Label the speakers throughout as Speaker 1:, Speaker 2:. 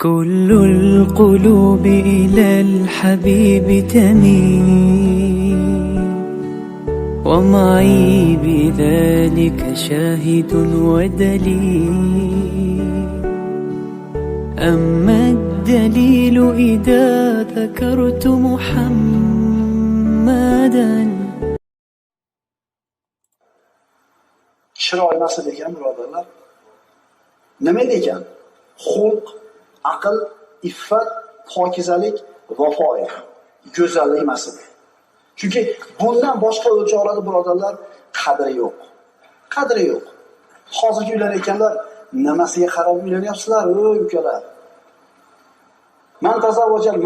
Speaker 1: كل القلوب إلى الحبيب تميل ومعي بذلك شاهد ودليل. أما الدليل إذا ذكرت محمدا.
Speaker 2: chiroy nasib ekan birodarlar nima edi ekan xulq aql iffat pokizalik vafo go'zallik emas edi chunki bundan boshqa o'lchovlarda birodarlar qadri yo'q qadri yo'q hozirgi uylanayotganlar nimasiga qarab uylanyapsizlar ey ukalar Man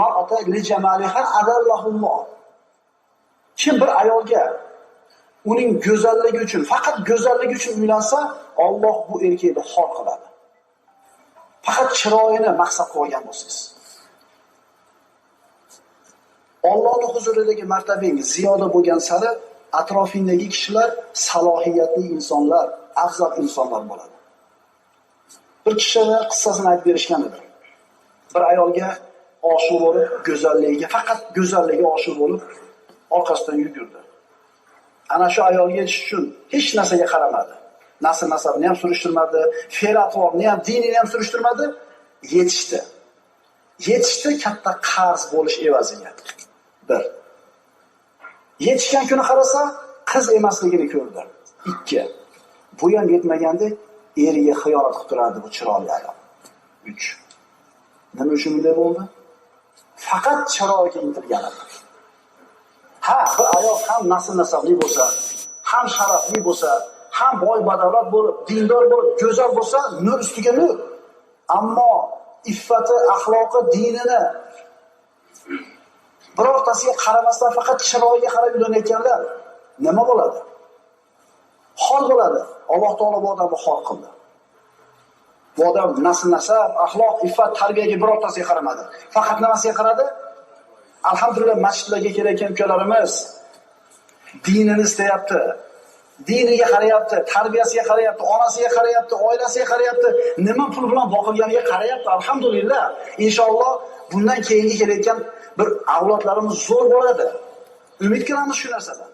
Speaker 2: mar'ata li. Kim bir ayolga uning go'zalligi uchun, faqat go'zalligi uchun uylansa, Alloh bu erkakni xor qiladi. Faqat chiroyini maqsad qilgan bo'lsangiz. Allohning huzuridagi martabangiz ziyoda bo'lgan sari atrofingdagi kishilar salohiyatli insonlar, afzal insonlar bo'ladi. Bir kishini qissasini aytib berishgan edi. Bir ayolga oshiq bo'lib, go'zalligiga, faqat go'zalligiga oshiq bo'lib, orqasidan yugurdi. Ana shu ayolga yetish uchun hech narsaga qaramadi. Nasl nasabini ham surishtirmadi, fe'l atvorni ham, dinini ham surishtirmadi, yetishdi. Yetishdi katta qarz bo'lish evaziga. Bir. Yetishgan kuni qarasa, qiz emasligini ko'rdi. Ikki. Bu ham yetmagandek eriga xiyonat qilib turardi bu chiroyli ayol. Uch. Nima uchun bunday bo'ldi? Faqat chiroyga intilgan edi. Ha, bir ayol ham nasl nasabli bo'lsa, ham sharafli bo'lsa, ham boy badavlat bo'lib, dindor bo'lib, go'zal bo'lsa, nur ustiga nur. Ammo iffati, axloqi, dinini birortasiga qaramasdan faqat chiroyiga qarab uylanayotganlar nima bo'ladi? Xor bo'ladi. Alloh taolo bu odamni xor qildi. Bu odam nasl nasab, axloq, iffat, tarbiyaga birortasiga qaramadi. Faqat nimasiga qaradi? Alhamdulillah masjidlarga kelayotgan ukalarimiz dinini istayapti. Diniga qarayapti, tarbiyasiga qarayapti, onasiga qarayapti, oilasiga qarayapti, nima pul bilan boqilganiga qarayapti. Alhamdulillah. Inshaalloh bundan keyingi kelayotgan bir avlodlarimiz zo'r bo'ladi. Umid qilamiz shu narsadan.